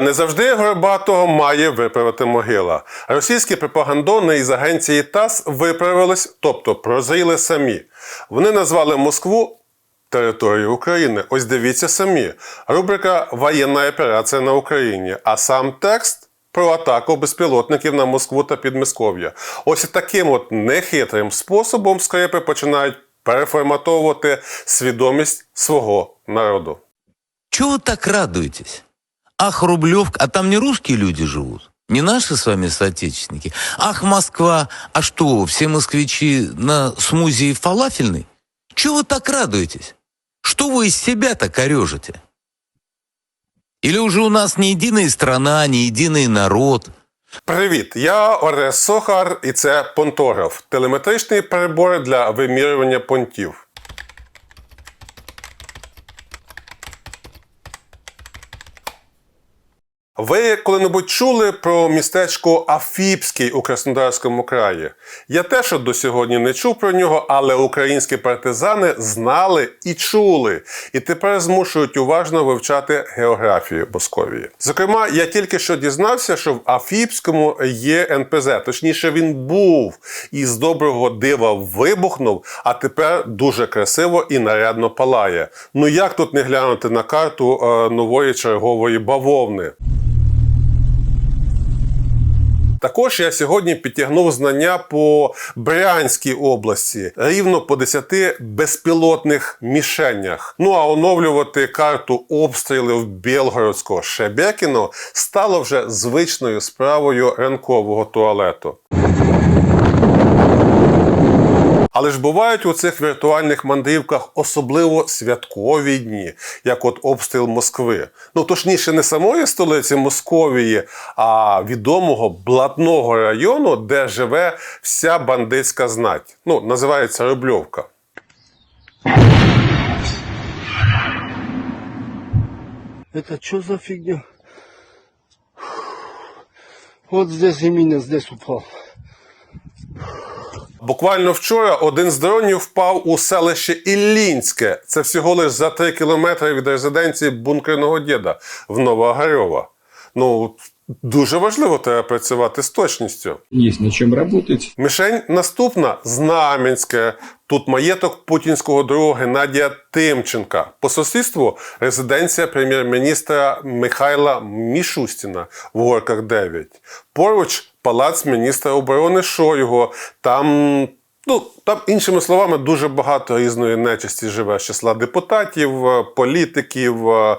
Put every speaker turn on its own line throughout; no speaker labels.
Не завжди Горбатого має виправити могила. Російські пропагандони із агенції ТАСС виправились, тобто прозріли самі. Вони назвали Москву територією України. Ось дивіться самі. Рубрика Воєнна операція на Україні, а сам текст. Про атаку безпілотників на Москву та Підмосков'я. Ось таким от нехитрим способом скрепи починають переформатовувати свідомість свого народу.
Чего вы так радуетесь? Ах, Рублевка, а там не русские люди живут? Не наши с вами соотечественники? Ах, Москва, а что, все москвичи на смузи фалафельный? Чего вы так радуетесь? Что вы из себя-то корежите? Или уже у нас не единая страна, не единый народ?
Привіт, я Орес Сохар, і це понтограф телеметричний перебор для вимірювання понтів. Ви коли-небудь чули про містечко Афіпський у Краснодарському краї? Я теж до сьогодні не чув про нього, але українські партизани знали і чули, і тепер змушують уважно вивчати географію Московії. Зокрема, я тільки що дізнався, що в Афіпському є НПЗ, точніше, він був і з доброго дива вибухнув, а тепер дуже красиво і нарядно палає. Ну як тут не глянути на карту е, нової чергової бавовни? Також я сьогодні підтягнув знання по Брянській області, рівно по 10 безпілотних мішенях. Ну а оновлювати карту обстрілів Білгородського Шебекіно стало вже звичною справою ранкового туалету. Але ж бувають у цих віртуальних мандрівках особливо святкові дні, як от обстріл Москви. Ну точніше, не самої столиці Московії, а відомого блатного району, де живе вся бандитська знать. Ну, називається Рубльовка.
Это что за фигня? Вот здесь и здесь упал.
Буквально вчора один з дронів впав у селище Іллінське. Це всього лиш за 3 кілометри від резиденції бункерного діда в Новоагарьова. Ну, дуже важливо треба працювати з точністю.
Есть над чем работать.
Мішень наступна Знам'янське. Тут маєток путінського друга Геннадія Тимченка. По сусідству резиденція прем'єр-міністра Михайла Мішустіна в Горках 9. Поруч палац міністра оборони Шойгу. Там. Ну, там, іншими словами, дуже багато різної нечисті живе з числа депутатів, е, політиків, е,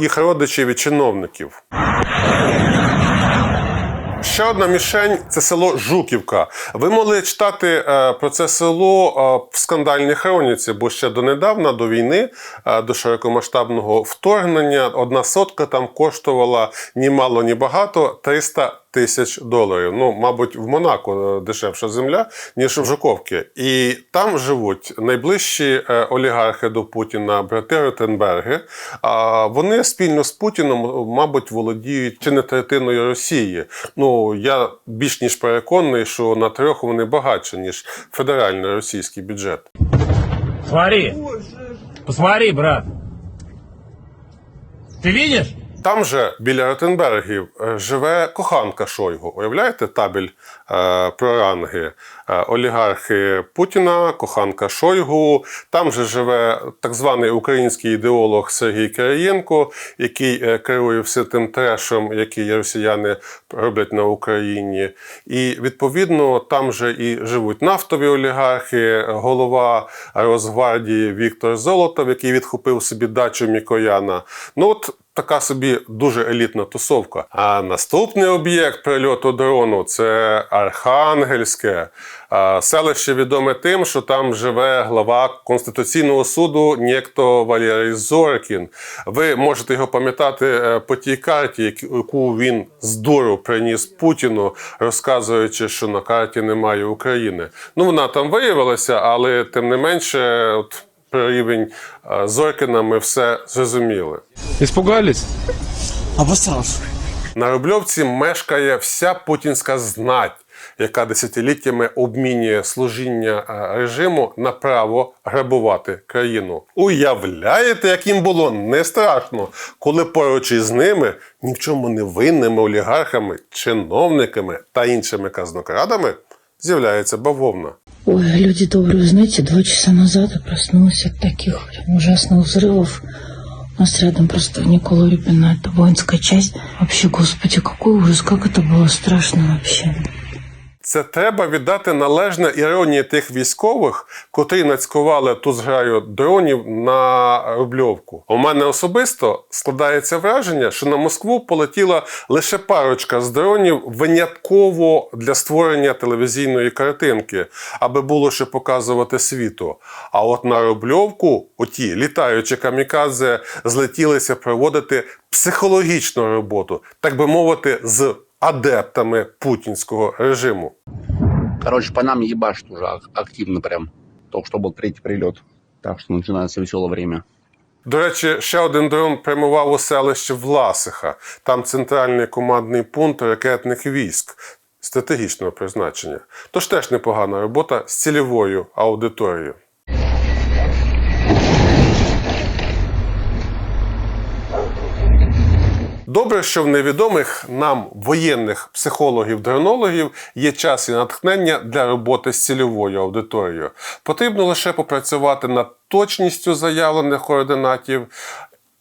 їх родичів і чиновників. Ще одна мішень це село Жуківка. Ви могли читати е, про це село е, в скандальній хроніці, бо ще донедавна, до війни, е, до широкомасштабного вторгнення, одна сотка там коштувала ні мало, ні багато 300 тисяч доларів. Ну, мабуть, в Монако е, дешевша земля, ніж в Жуковці. І там живуть найближчі е, олігархи до Путіна, брати Ротенберги. А вони спільно з Путіном, мабуть, володіють чи не третиною Росії. Ну, я більш ніж переконаний, що на трьох вони багатші, ніж федеральний російський бюджет.
Смотри. Посмотри, брат. Ты видишь?
Там же біля Ротенбергів е, живе коханка Шойгу. Уявляєте табель е, про ранги? Е, олігархи Путіна, коханка Шойгу. Там же живе так званий український ідеолог Сергій Кириєнко, який е, керує всім тим трешем, який росіяни роблять на Україні. І відповідно там же і живуть нафтові олігархи, голова Росгвардії Віктор Золотов, який відхопив собі дачу Мікояна. Ну от така собі дуже елітна тусовка. А наступний об'єкт прильоту дрону це Архангельське. Селище відоме тим, що там живе глава Конституційного суду Нєкто Валерій Зоркін. Ви можете його пам'ятати е, по тій карті, яку він з дуру приніс Путіну, розказуючи, що на карті немає України. Ну, вона там виявилася, але тим не менше, от рівень Зоркіна ми все зрозуміли.
Испугались?
Обосрался.
На Рубльовці мешкає вся путінська знать. яка десятиліттями обмінює служіння режиму на право грабувати країну. Уявляєте, як їм було не страшно, коли поруч із ними ні в чому не винними олігархами, чиновниками та іншими казнокрадами з'являється бавовна.
Ой, люди добрые, знаете, два часа назад я проснулась от таких ужасных взрывов. У нас рядом просто Никола Рюбина, это воинская часть. Вообще, господи, какой ужас, как это было страшно вообще.
Це треба віддати належне іронії тих військових, котрі нацькували ту зграю дронів на Рубльовку. У мене особисто складається враження, що на Москву полетіла лише парочка з дронів винятково для створення телевізійної картинки, аби було що показувати світу. А от на Рубльовку оті літаючі камікадзе злетілися проводити психологічну роботу, так би мовити, з адептами путінського режиму.
Короче, по нам ебашит уже активно прям. Только что был третий прилет. Так что начинается веселое время.
До речі, ще один дрон прямував у селище Власиха. Там центральний командний пункт ракетних військ стратегічного призначення. Тож теж непогана робота з цільовою аудиторією. Добре, що в невідомих нам воєнних психологів-дронологів є час і натхнення для роботи з цільовою аудиторією. Потрібно лише попрацювати над точністю заявлених координатів,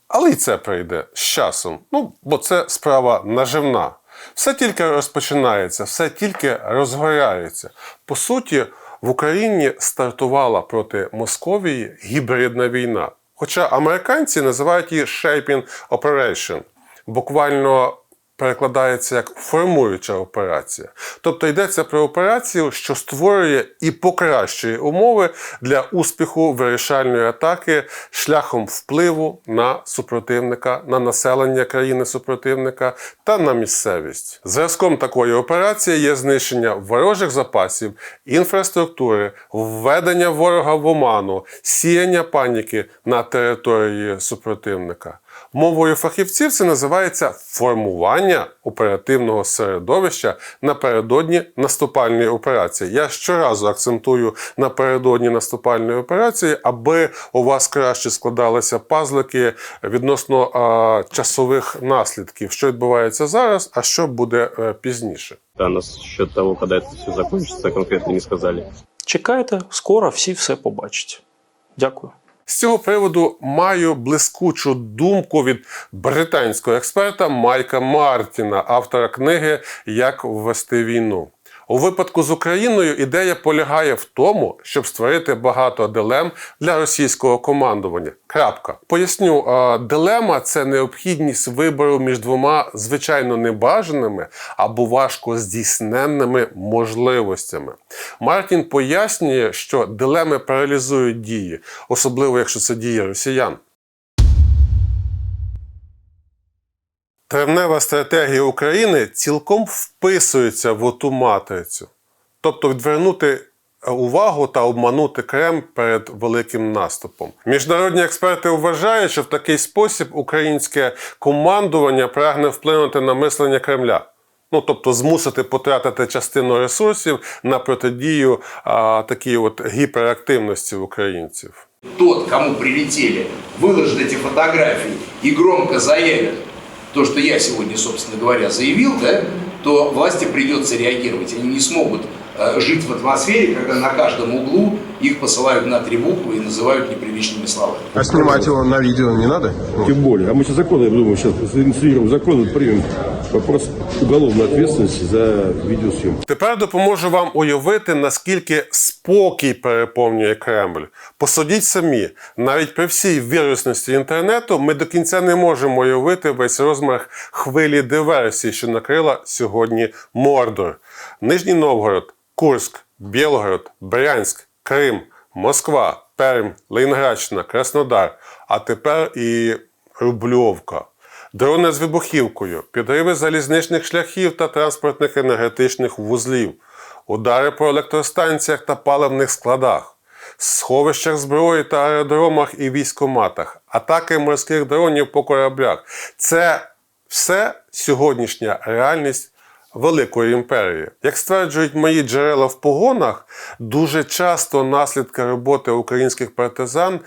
але й це прийде з часом. Ну, бо це справа наживна. Все тільки розпочинається, все тільки розгорається. По суті, в Україні стартувала проти Московії гібридна війна. Хоча американці називають її Shaping Operation. Буквально перекладається як формуюча операція. Тобто йдеться про операцію, що створює і покращує умови для успіху вирішальної атаки шляхом впливу на супротивника, на населення країни супротивника та на місцевість. Зразком такої операції є знищення ворожих запасів, інфраструктури, введення ворога в оману, сіяння паніки на території супротивника. Мовою фахівців це називається формування оперативного середовища напередодні наступальної операції. Я щоразу акцентую напередодні наступальної операції, аби у вас краще складалися пазлики відносно а, часових наслідків, що відбувається зараз, а що буде е, пізніше.
А насчет того, когда это все закончится, конкретно не сказали.
Чекайте, скоро всі все побачать. Дякую.
З цього приводу маю блискучу думку від британського експерта Майка Мартіна, автора книги Як ввести війну. У випадку з Україною ідея полягає в тому, щоб створити багато дилем для російського командування. Крапка. Поясню, дилема це необхідність вибору між двома звичайно небажаними або важко здійсненними можливостями. Мартін пояснює, що дилеми паралізують дії, особливо якщо це дії росіян. Тривнева стратегія України цілком вписується в оту матрицю, тобто відвернути увагу та обманути Кремль перед великим наступом. Міжнародні експерти вважають, що в такий спосіб українське командування прагне вплинути на мислення Кремля. Ну, тобто змусити потратити частину ресурсів на протидію а, такій от гіперактивності українців.
тот, кому прилетели, выложит эти фотографии и громко заявит то, что я сегодня, собственно говоря, заявил, да, то власти придется реагировать. Они не смогут жить в атмосфере, когда на каждом углу их посылают на три буквы и называют неприличными словами.
А снимать его на видео не надо?
Тем более. А мы сейчас закон, я думаю, сейчас инициируем закон и примем вопрос уголовной ответственности за видеосъемку.
Тепер допоможу вам уявити, наскільки спокій переповнює Кремль. Посудіть самі, навіть при всій вірусності інтернету ми до кінця не можемо уявити весь розмах хвилі диверсії, що накрила сьогодні Мордор. Нижній Новгород, Курськ, Білгород, Брянськ, Крим, Москва, Пермь, Ленінградщина, Краснодар, а тепер і Рубльовка. Дрони з вибухівкою, підриви залізничних шляхів та транспортних енергетичних вузлів, удари по електростанціях та паливних складах, сховищах зброї та аеродромах і військоматах, атаки морських дронів по кораблях. Це все сьогоднішня реальність великої імперії. Як стверджують мої джерела в погонах, дуже часто наслідки роботи українських партизан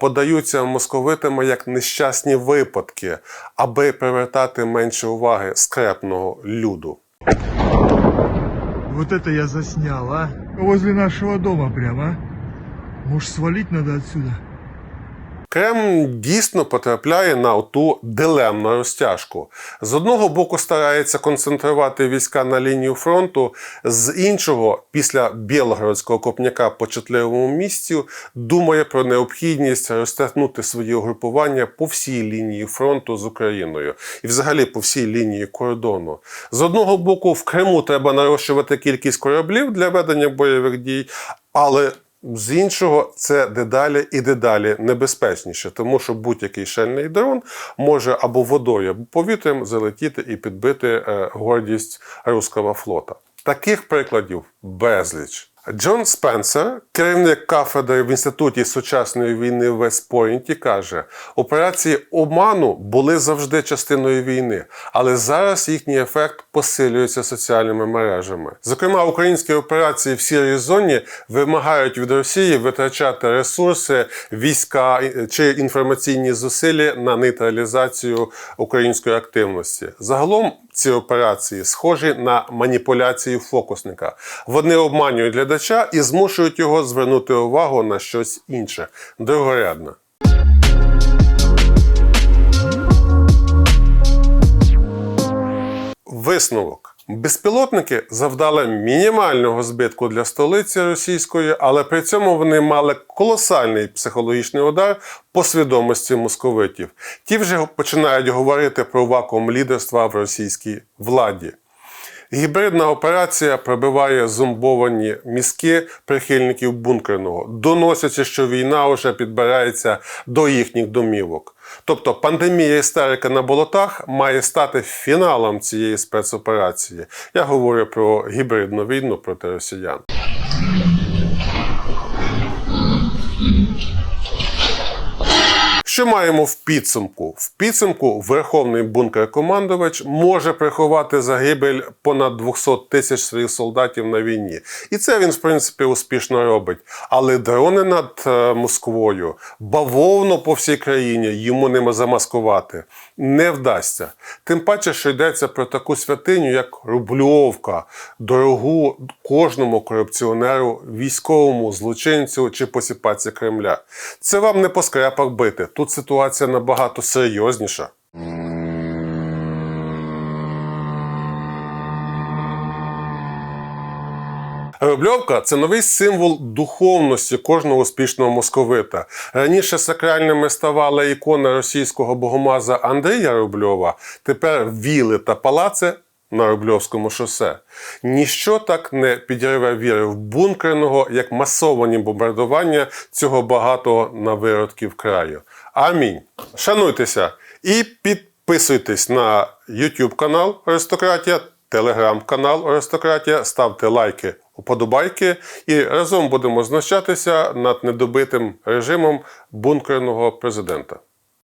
подаються московитами як нещасні випадки, аби привертати менше уваги скрепного люду.
Вот это я заснял, а? Возле нашего дома прямо, а? Может, свалить надо отсюда?
Кремль дійсно потрапляє на оту дилемну розтяжку. З одного боку старається концентрувати війська на лінію фронту, з іншого, після Білгородського копняка по чутливому місцю, думає про необхідність розтягнути свої угрупування по всій лінії фронту з Україною і взагалі по всій лінії кордону. З одного боку, в Криму треба нарощувати кількість кораблів для ведення бойових дій, але з іншого, це дедалі і дедалі небезпечніше, тому що будь-який шельний дрон може або водою, або повітрям залетіти і підбити е, гордість руського флота. Таких прикладів безліч. Джон Спенсер, керівник кафедри в інституті сучасної війни в Вестпойнті, каже: операції обману були завжди частиною війни, але зараз їхній ефект посилюється соціальними мережами. Зокрема, українські операції в сірій зоні вимагають від Росії витрачати ресурси, війська чи інформаційні зусилля на нейтралізацію української активності. Загалом ці операції схожі на маніпуляції фокусника. Вони обманюють глядача і змушують його звернути увагу на щось інше, другорядне. Висновок. Безпілотники завдали мінімального збитку для столиці російської, але при цьому вони мали колосальний психологічний удар по свідомості московитів. Ті вже починають говорити про вакуум лідерства в російській владі. Гібридна операція пробиває зомбовані мізки прихильників бункерного, доносячи, що війна вже підбирається до їхніх домівок. Тобто пандемія істерика на болотах має стати фіналом цієї спецоперації. Я говорю про гібридну війну проти росіян. Що маємо в підсумку? В підсумку верховний бункер-командувач може приховати загибель понад 200 тисяч своїх солдатів на війні. І це він, в принципі, успішно робить. Але дрони над е, Москвою, бавовно по всій країні йому не замаскувати не вдасться. Тим паче, що йдеться про таку святиню, як Рубльовка, дорогу кожному корупціонеру, військовому злочинцю чи посіпаці Кремля. Це вам не по скрепах бити. Тут ситуація набагато серйозніша. Рубльовка це новий символ духовності кожного успішного московита. Раніше сакральними ставала ікона російського богомаза Андрія Рубльова, тепер віли та палаци на Рубльовському шосе. Ніщо так не підірве віри в бункерного, як масовані бомбардування цього багатого на виродків краю. Амінь. Шануйтеся і підписуйтесь на YouTube канал Аристократія, телеграм-канал Аристократія, ставте лайки, уподобайки і разом будемо знущатися над недобитим режимом бункерного президента.